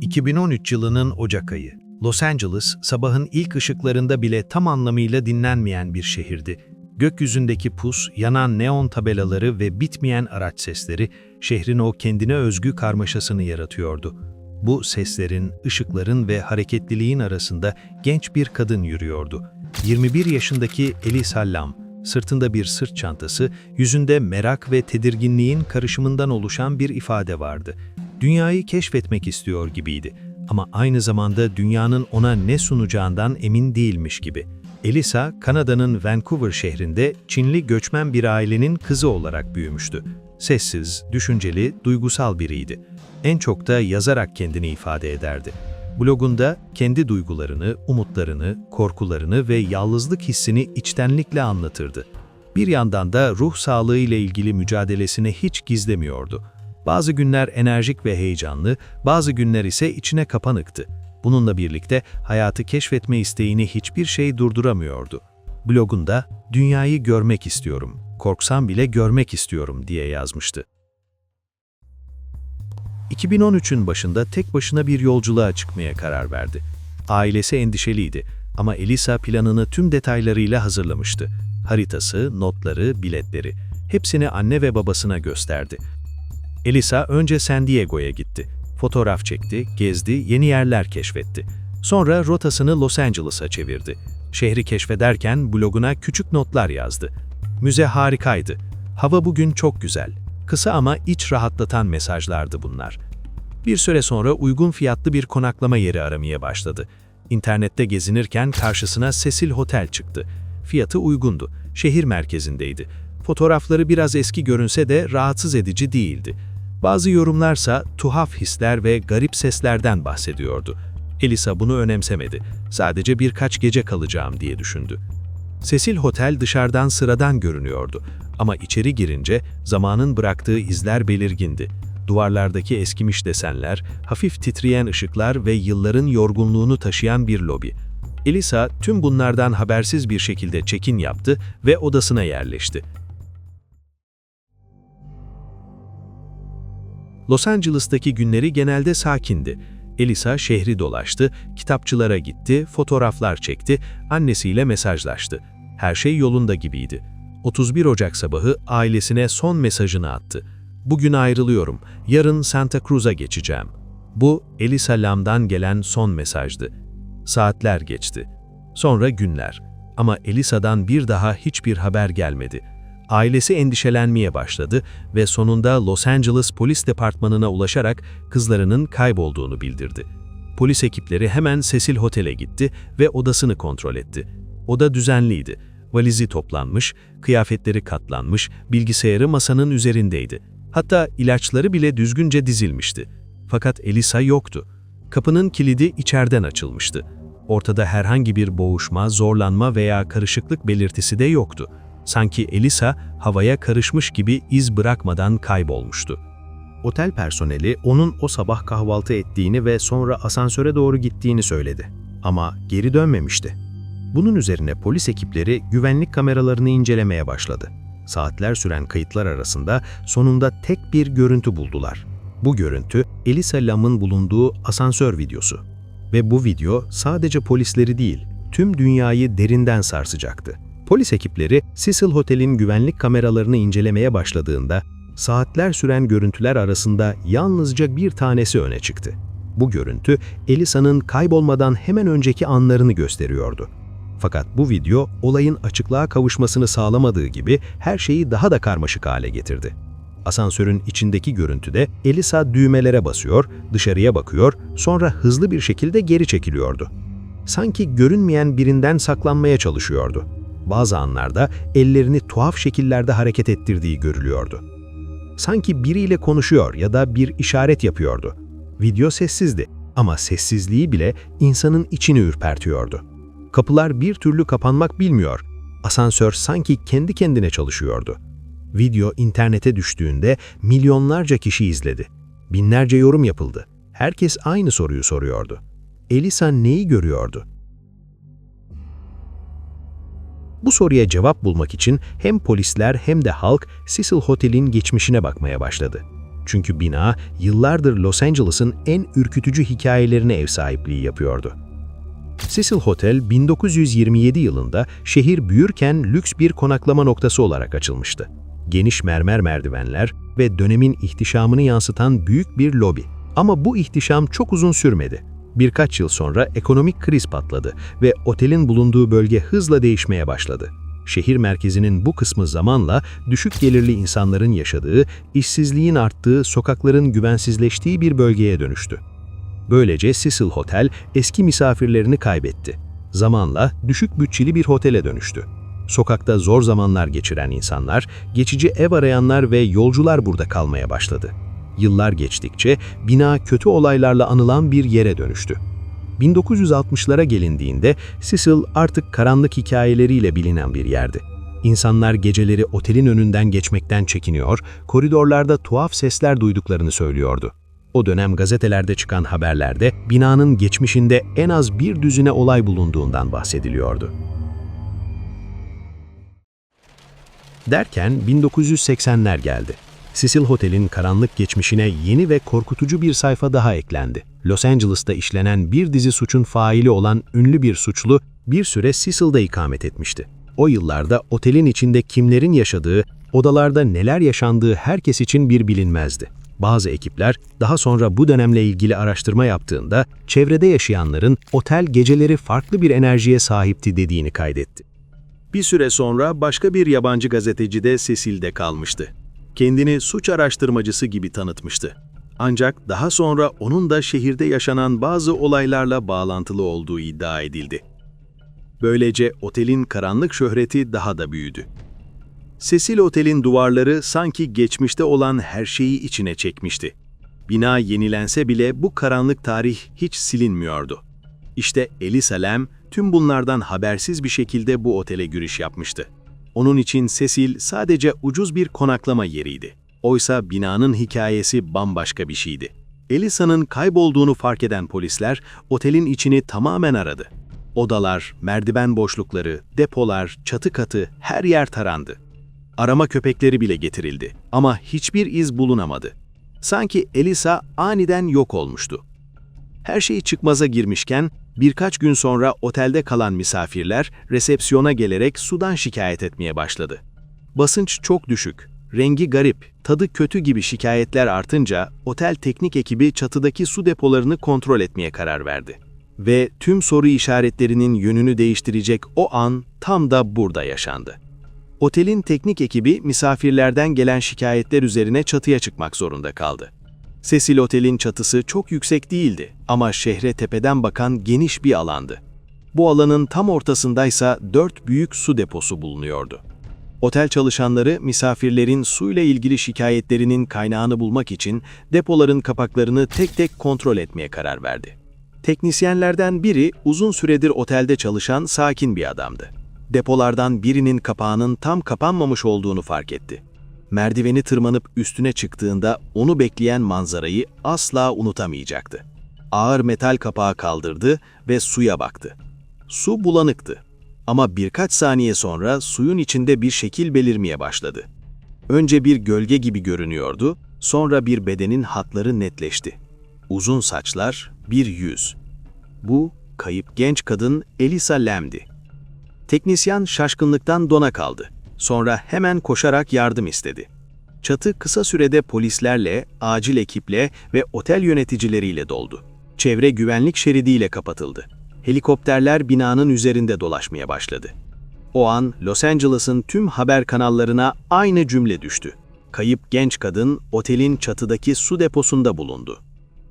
2013 yılının Ocak ayı. Los Angeles, sabahın ilk ışıklarında bile tam anlamıyla dinlenmeyen bir şehirdi. Gökyüzündeki pus, yanan neon tabelaları ve bitmeyen araç sesleri, şehrin o kendine özgü karmaşasını yaratıyordu. Bu seslerin, ışıkların ve hareketliliğin arasında genç bir kadın yürüyordu. 21 yaşındaki Elisa Lam, sırtında bir sırt çantası, yüzünde merak ve tedirginliğin karışımından oluşan bir ifade vardı. Dünyayı keşfetmek istiyor gibiydi ama aynı zamanda dünyanın ona ne sunacağından emin değilmiş gibi. Elisa, Kanada'nın Vancouver şehrinde Çinli göçmen bir ailenin kızı olarak büyümüştü. Sessiz, düşünceli, duygusal biriydi. En çok da yazarak kendini ifade ederdi. Blogunda kendi duygularını, umutlarını, korkularını ve yalnızlık hissini içtenlikle anlatırdı. Bir yandan da ruh sağlığı ile ilgili mücadelesini hiç gizlemiyordu. Bazı günler enerjik ve heyecanlı, bazı günler ise içine kapanıktı. Bununla birlikte hayatı keşfetme isteğini hiçbir şey durduramıyordu. Blogunda "Dünyayı görmek istiyorum, korksam bile görmek istiyorum." diye yazmıştı. 2013'ün başında tek başına bir yolculuğa çıkmaya karar verdi. Ailesi endişeliydi ama Elisa planını tüm detaylarıyla hazırlamıştı. Haritası, notları, biletleri, hepsini anne ve babasına gösterdi. Elisa önce San Diego'ya gitti. Fotoğraf çekti, gezdi, yeni yerler keşfetti. Sonra rotasını Los Angeles'a çevirdi. Şehri keşfederken bloguna küçük notlar yazdı. Müze harikaydı. Hava bugün çok güzel. Kısa ama iç rahatlatan mesajlardı bunlar. Bir süre sonra uygun fiyatlı bir konaklama yeri aramaya başladı. İnternette gezinirken karşısına Cecil Hotel çıktı. Fiyatı uygundu, şehir merkezindeydi. Fotoğrafları biraz eski görünse de rahatsız edici değildi. Bazı yorumlarsa tuhaf hisler ve garip seslerden bahsediyordu. Elisa bunu önemsemedi. Sadece birkaç gece kalacağım diye düşündü. Cecil Hotel dışarıdan sıradan görünüyordu ama içeri girince zamanın bıraktığı izler belirgindi. Duvarlardaki eskimiş desenler, hafif titreyen ışıklar ve yılların yorgunluğunu taşıyan bir lobi. Elisa tüm bunlardan habersiz bir şekilde check-in yaptı ve odasına yerleşti. Los Angeles'taki günleri genelde sakindi. Elisa şehri dolaştı, kitapçılara gitti, fotoğraflar çekti, annesiyle mesajlaştı. Her şey yolunda gibiydi. 31 Ocak sabahı ailesine son mesajını attı. Bugün ayrılıyorum, yarın Santa Cruz'a geçeceğim. Bu Elisa Lam'dan gelen son mesajdı. Saatler geçti. Sonra günler. Ama Elisa'dan bir daha hiçbir haber gelmedi. Ailesi endişelenmeye başladı ve sonunda Los Angeles Polis Departmanı'na ulaşarak kızlarının kaybolduğunu bildirdi. Polis ekipleri hemen Cecil Hotel'e gitti ve odasını kontrol etti. Oda düzenliydi. Valizi toplanmış, kıyafetleri katlanmış, bilgisayarı masanın üzerindeydi. Hatta ilaçları bile düzgünce dizilmişti. Fakat Elisa yoktu. Kapının kilidi içeriden açılmıştı. Ortada herhangi bir boğuşma, zorlanma veya karışıklık belirtisi de yoktu. Sanki Elisa havaya karışmış gibi iz bırakmadan kaybolmuştu. Otel personeli onun o sabah kahvaltı ettiğini ve sonra asansöre doğru gittiğini söyledi. Ama geri dönmemişti. Bunun üzerine polis ekipleri güvenlik kameralarını incelemeye başladı. Saatler süren kayıtlar arasında sonunda tek bir görüntü buldular. Bu görüntü Elisa Lam'ın bulunduğu asansör videosu. Ve bu video sadece polisleri değil, tüm dünyayı derinden sarsacaktı. Polis ekipleri Cecil Hotel'in güvenlik kameralarını incelemeye başladığında saatler süren görüntüler arasında yalnızca bir tanesi öne çıktı. Bu görüntü Elisa'nın kaybolmadan hemen önceki anlarını gösteriyordu. Fakat bu video olayın açıklığa kavuşmasını sağlamadığı gibi her şeyi daha da karmaşık hale getirdi. Asansörün içindeki görüntüde Elisa düğmelere basıyor, dışarıya bakıyor, sonra hızlı bir şekilde geri çekiliyordu. Sanki görünmeyen birinden saklanmaya çalışıyordu. Bazı anlarda ellerini tuhaf şekillerde hareket ettirdiği görülüyordu. Sanki biriyle konuşuyor ya da bir işaret yapıyordu. Video sessizdi ama sessizliği bile insanın içini ürpertiyordu. Kapılar bir türlü kapanmak bilmiyor. Asansör sanki kendi kendine çalışıyordu. Video internete düştüğünde milyonlarca kişi izledi. Binlerce yorum yapıldı. Herkes aynı soruyu soruyordu. Elisa neyi görüyordu? Bu soruya cevap bulmak için hem polisler hem de halk Cecil Hotel'in geçmişine bakmaya başladı. Çünkü bina yıllardır Los Angeles'ın en ürkütücü hikayelerine ev sahipliği yapıyordu. Cecil Hotel 1927 yılında şehir büyürken lüks bir konaklama noktası olarak açılmıştı. Geniş mermer merdivenler ve dönemin ihtişamını yansıtan büyük bir lobi. Ama bu ihtişam çok uzun sürmedi. Birkaç yıl sonra ekonomik kriz patladı ve otelin bulunduğu bölge hızla değişmeye başladı. Şehir merkezinin bu kısmı zamanla düşük gelirli insanların yaşadığı, işsizliğin arttığı, sokakların güvensizleştiği bir bölgeye dönüştü. Böylece Cecil Hotel eski misafirlerini kaybetti. Zamanla düşük bütçeli bir otele dönüştü. Sokakta zor zamanlar geçiren insanlar, geçici ev arayanlar ve yolcular burada kalmaya başladı. Yıllar geçtikçe bina kötü olaylarla anılan bir yere dönüştü. 1960'lara gelindiğinde Cecil artık karanlık hikayeleriyle bilinen bir yerdi. İnsanlar geceleri otelin önünden geçmekten çekiniyor, koridorlarda tuhaf sesler duyduklarını söylüyordu. O dönem gazetelerde çıkan haberlerde binanın geçmişinde en az bir düzine olay bulunduğundan bahsediliyordu. Derken 1980'ler geldi. Cecil Hotel'in karanlık geçmişine yeni ve korkutucu bir sayfa daha eklendi. Los Angeles'ta işlenen bir dizi suçun faili olan ünlü bir suçlu bir süre Cecil'da ikamet etmişti. O yıllarda otelin içinde kimlerin yaşadığı, odalarda neler yaşandığı herkes için bir bilinmezdi. Bazı ekipler daha sonra bu dönemle ilgili araştırma yaptığında çevrede yaşayanların otel geceleri farklı bir enerjiye sahipti dediğini kaydetti. Bir süre sonra başka bir yabancı gazeteci de Cecil'de kalmıştı. Kendini suç araştırmacısı gibi tanıtmıştı. Ancak daha sonra onun da şehirde yaşanan bazı olaylarla bağlantılı olduğu iddia edildi. Böylece otelin karanlık şöhreti daha da büyüdü. Cecil Otel'in duvarları sanki geçmişte olan her şeyi içine çekmişti. Bina yenilense bile bu karanlık tarih hiç silinmiyordu. İşte Elisa Lam tüm bunlardan habersiz bir şekilde bu otele giriş yapmıştı. Onun için Cecil sadece ucuz bir konaklama yeriydi. Oysa binanın hikayesi bambaşka bir şeydi. Elisa'nın kaybolduğunu fark eden polisler otelin içini tamamen aradı. Odalar, merdiven boşlukları, depolar, çatı katı her yer tarandı. Arama köpekleri bile getirildi ama hiçbir iz bulunamadı. Sanki Elisa aniden yok olmuştu. Her şey çıkmaza girmişken birkaç gün sonra otelde kalan misafirler resepsiyona gelerek sudan şikayet etmeye başladı. Basınç çok düşük, rengi garip, tadı kötü gibi şikayetler artınca otel teknik ekibi çatıdaki su depolarını kontrol etmeye karar verdi. Ve tüm soru işaretlerinin yönünü değiştirecek o an tam da burada yaşandı. Otelin teknik ekibi misafirlerden gelen şikayetler üzerine çatıya çıkmak zorunda kaldı. Cecil Otel'in çatısı çok yüksek değildi ama şehre tepeden bakan geniş bir alandı. Bu alanın tam ortasındaysa dört büyük su deposu bulunuyordu. Otel çalışanları misafirlerin suyla ilgili şikayetlerinin kaynağını bulmak için depoların kapaklarını tek tek kontrol etmeye karar verdi. Teknisyenlerden biri uzun süredir otelde çalışan sakin bir adamdı. Depolardan birinin kapağının tam kapanmamış olduğunu fark etti. Merdiveni tırmanıp üstüne çıktığında onu bekleyen manzarayı asla unutamayacaktı. Ağır metal kapağı kaldırdı ve suya baktı. Su bulanıktı. Ama birkaç saniye sonra suyun içinde bir şekil belirmeye başladı. Önce bir gölge gibi görünüyordu, sonra bir bedenin hatları netleşti. Uzun saçlar, bir yüz. Bu, kayıp genç kadın Elisa Lam'di. Teknisyen şaşkınlıktan dona kaldı. Sonra hemen koşarak yardım istedi. Çatı kısa sürede polislerle, acil ekiple ve otel yöneticileriyle doldu. Çevre güvenlik şeridiyle kapatıldı. Helikopterler binanın üzerinde dolaşmaya başladı. O an Los Angeles'ın tüm haber kanallarına aynı cümle düştü. Kayıp genç kadın otelin çatıdaki su deposunda bulundu.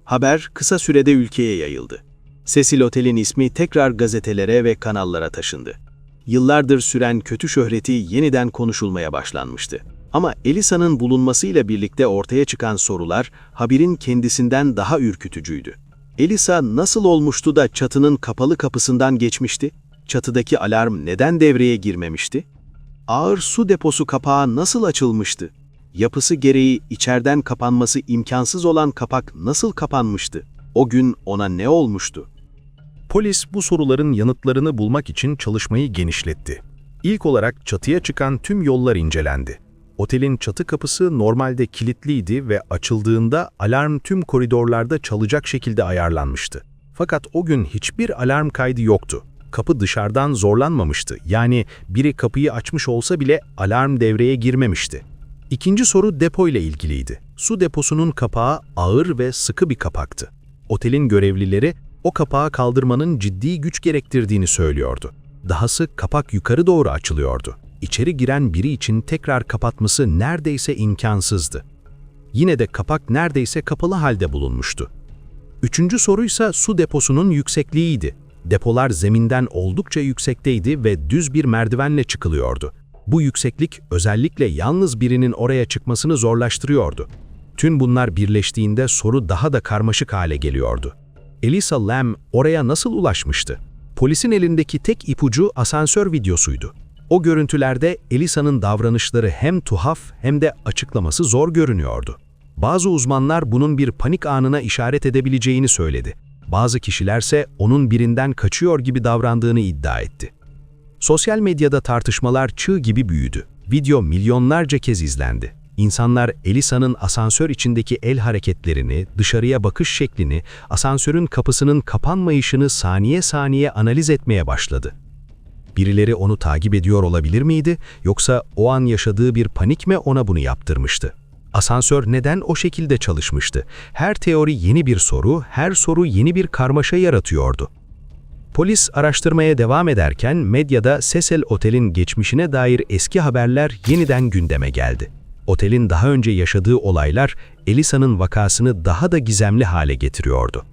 Haber kısa sürede ülkeye yayıldı. Cecil Otel'in ismi tekrar gazetelere ve kanallara taşındı. Yıllardır süren kötü şöhreti yeniden konuşulmaya başlanmıştı. Ama Elisa'nın bulunmasıyla birlikte ortaya çıkan sorular haberin kendisinden daha ürkütücüydü. Elisa nasıl olmuştu da çatının kapalı kapısından geçmişti? Çatıdaki alarm neden devreye girmemişti? Ağır su deposu kapağı nasıl açılmıştı? Yapısı gereği içeriden kapanması imkansız olan kapak nasıl kapanmıştı? O gün ona ne olmuştu? Polis bu soruların yanıtlarını bulmak için çalışmayı genişletti. İlk olarak çatıya çıkan tüm yollar incelendi. Otelin çatı kapısı normalde kilitliydi ve açıldığında alarm tüm koridorlarda çalacak şekilde ayarlanmıştı. Fakat o gün hiçbir alarm kaydı yoktu. Kapı dışarıdan zorlanmamıştı. Yani biri kapıyı açmış olsa bile alarm devreye girmemişti. İkinci soru depo ile ilgiliydi. Su deposunun kapağı ağır ve sıkı bir kapaktı. Otelin görevlileri o kapağı kaldırmanın ciddi güç gerektirdiğini söylüyordu. Dahası kapak yukarı doğru açılıyordu. İçeri giren biri için tekrar kapatması neredeyse imkansızdı. Yine de kapak neredeyse kapalı halde bulunmuştu. Üçüncü soruysa su deposunun yüksekliğiydi. Depolar zeminden oldukça yüksekteydi ve düz bir merdivenle çıkılıyordu. Bu yükseklik özellikle yalnız birinin oraya çıkmasını zorlaştırıyordu. Tüm bunlar birleştiğinde soru daha da karmaşık hale geliyordu. Elisa Lam oraya nasıl ulaşmıştı? Polisin elindeki tek ipucu asansör videosuydu. O görüntülerde Elisa'nın davranışları hem tuhaf hem de açıklaması zor görünüyordu. Bazı uzmanlar bunun bir panik anına işaret edebileceğini söyledi. Bazı kişilerse onun birinden kaçıyor gibi davrandığını iddia etti. Sosyal medyada tartışmalar çığ gibi büyüdü. Video milyonlarca kez izlendi. İnsanlar Elisa'nın asansör içindeki el hareketlerini, dışarıya bakış şeklini, asansörün kapısının kapanmayışını saniye saniye analiz etmeye başladı. Birileri onu takip ediyor olabilir miydi yoksa o an yaşadığı bir panik mi ona bunu yaptırmıştı? Asansör neden o şekilde çalışmıştı? Her teori yeni bir soru, her soru yeni bir karmaşa yaratıyordu. Polis araştırmaya devam ederken medyada Cecil Otel'in geçmişine dair eski haberler yeniden gündeme geldi. Otelin daha önce yaşadığı olaylar Elisa'nın vakasını daha da gizemli hale getiriyordu.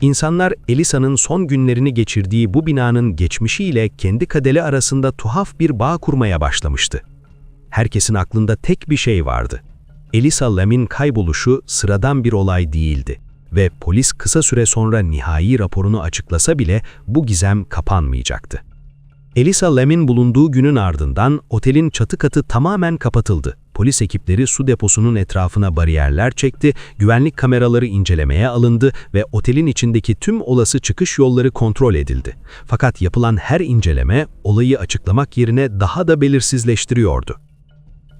İnsanlar Elisa'nın son günlerini geçirdiği bu binanın geçmişiyle kendi kadeli arasında tuhaf bir bağ kurmaya başlamıştı. Herkesin aklında tek bir şey vardı. Elisa Lam'in kayboluşu sıradan bir olay değildi ve polis kısa süre sonra nihai raporunu açıklasa bile bu gizem kapanmayacaktı. Elisa Lam'in bulunduğu günün ardından otelin çatı katı tamamen kapatıldı. Polis ekipleri su deposunun etrafına bariyerler çekti, güvenlik kameraları incelemeye alındı ve otelin içindeki tüm olası çıkış yolları kontrol edildi. Fakat yapılan her inceleme olayı açıklamak yerine daha da belirsizleştiriyordu.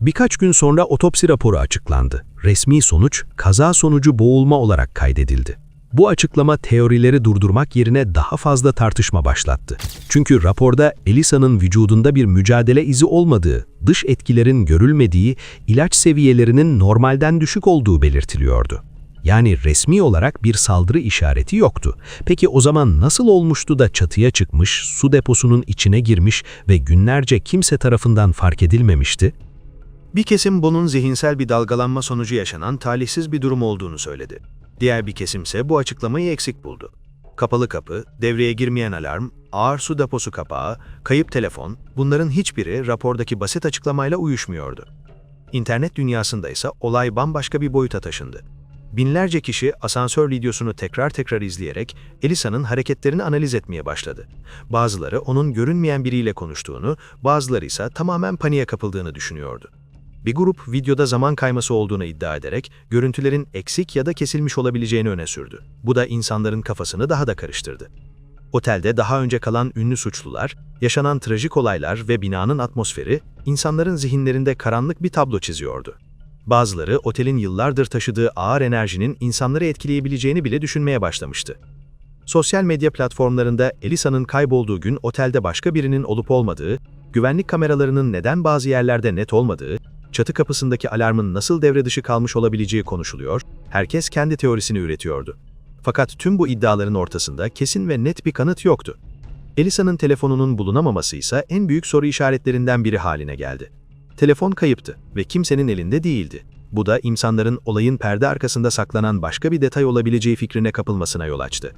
Birkaç gün sonra otopsi raporu açıklandı. Resmi sonuç, kaza sonucu boğulma olarak kaydedildi. Bu açıklama teorileri durdurmak yerine daha fazla tartışma başlattı. Çünkü raporda Elisa'nın vücudunda bir mücadele izi olmadığı, dış etkilerin görülmediği, ilaç seviyelerinin normalden düşük olduğu belirtiliyordu. Yani resmi olarak bir saldırı işareti yoktu. Peki o zaman nasıl olmuştu da çatıya çıkmış, su deposunun içine girmiş ve günlerce kimse tarafından fark edilmemişti? Bir kesim bunun zihinsel bir dalgalanma sonucu yaşanan talihsiz bir durum olduğunu söyledi. Diğer bir kesimse bu açıklamayı eksik buldu. Kapalı kapı, devreye girmeyen alarm, ağır su deposu kapağı, kayıp telefon, bunların hiçbiri rapordaki basit açıklamayla uyuşmuyordu. İnternet dünyasında ise olay bambaşka bir boyuta taşındı. Binlerce kişi asansör videosunu tekrar tekrar izleyerek Elisa'nın hareketlerini analiz etmeye başladı. Bazıları onun görünmeyen biriyle konuştuğunu, bazıları ise tamamen paniğe kapıldığını düşünüyordu. Bir grup videoda zaman kayması olduğunu iddia ederek görüntülerin eksik ya da kesilmiş olabileceğini öne sürdü. Bu da insanların kafasını daha da karıştırdı. Otelde daha önce kalan ünlü suçlular, yaşanan trajik olaylar ve binanın atmosferi insanların zihinlerinde karanlık bir tablo çiziyordu. Bazıları otelin yıllardır taşıdığı ağır enerjinin insanları etkileyebileceğini bile düşünmeye başlamıştı. Sosyal medya platformlarında Elisa'nın kaybolduğu gün otelde başka birinin olup olmadığı, güvenlik kameralarının neden bazı yerlerde net olmadığı, çatı kapısındaki alarmın nasıl devre dışı kalmış olabileceği konuşuluyor, herkes kendi teorisini üretiyordu. Fakat tüm bu iddiaların ortasında kesin ve net bir kanıt yoktu. Elisa'nın telefonunun bulunamaması ise en büyük soru işaretlerinden biri haline geldi. Telefon kayıptı ve kimsenin elinde değildi. Bu da insanların olayın perde arkasında saklanan başka bir detay olabileceği fikrine kapılmasına yol açtı.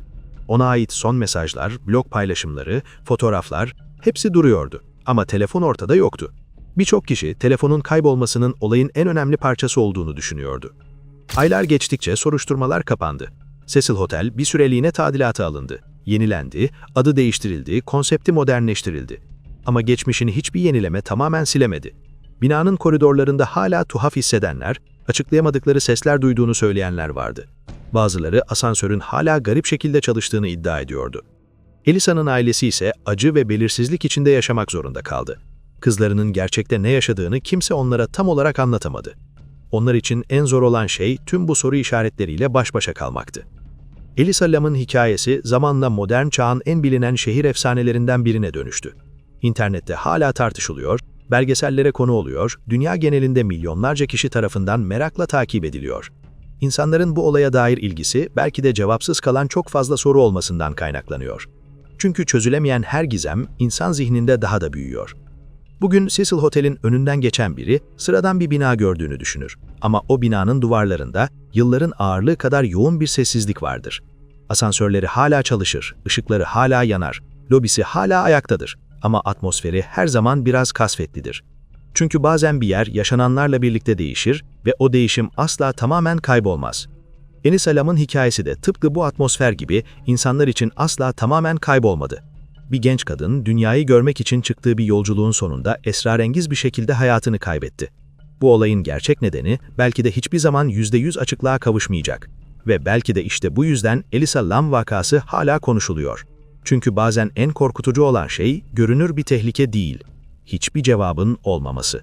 Ona ait son mesajlar, blog paylaşımları, fotoğraflar hepsi duruyordu ama telefon ortada yoktu. Birçok kişi telefonun kaybolmasının olayın en önemli parçası olduğunu düşünüyordu. Aylar geçtikçe soruşturmalar kapandı. Cecil Hotel bir süreliğine tadilata alındı. Yenilendi, adı değiştirildi, konsepti modernleştirildi. Ama geçmişini hiçbir yenileme tamamen silemedi. Binanın koridorlarında hala tuhaf hissedenler, açıklayamadıkları sesler duyduğunu söyleyenler vardı. Bazıları asansörün hala garip şekilde çalıştığını iddia ediyordu. Elisa'nın ailesi ise acı ve belirsizlik içinde yaşamak zorunda kaldı. Kızlarının gerçekte ne yaşadığını kimse onlara tam olarak anlatamadı. Onlar için en zor olan şey tüm bu soru işaretleriyle baş başa kalmaktı. Elisa Lam'ın hikayesi zamanla modern çağın en bilinen şehir efsanelerinden birine dönüştü. İnternette hala tartışılıyor, belgesellere konu oluyor, dünya genelinde milyonlarca kişi tarafından merakla takip ediliyor. İnsanların bu olaya dair ilgisi belki de cevapsız kalan çok fazla soru olmasından kaynaklanıyor. Çünkü çözülemeyen her gizem insan zihninde daha da büyüyor. Bugün Cecil Hotel'in önünden geçen biri sıradan bir bina gördüğünü düşünür. Ama o binanın duvarlarında yılların ağırlığı kadar yoğun bir sessizlik vardır. Asansörleri hala çalışır, ışıkları hala yanar, lobisi hala ayaktadır. Ama atmosferi her zaman biraz kasvetlidir. Çünkü bazen bir yer yaşananlarla birlikte değişir ve o değişim asla tamamen kaybolmaz. Enis Alam'ın hikayesi de tıpkı bu atmosfer gibi insanlar için asla tamamen kaybolmadı. Bir genç kadın dünyayı görmek için çıktığı bir yolculuğun sonunda esrarengiz bir şekilde hayatını kaybetti. Bu olayın gerçek nedeni belki de hiçbir zaman %100 açıklığa kavuşmayacak. Ve belki de işte bu yüzden Elisa Lam vakası hala konuşuluyor. Çünkü bazen en korkutucu olan şey görünür bir tehlike değil, hiçbir cevabın olmaması.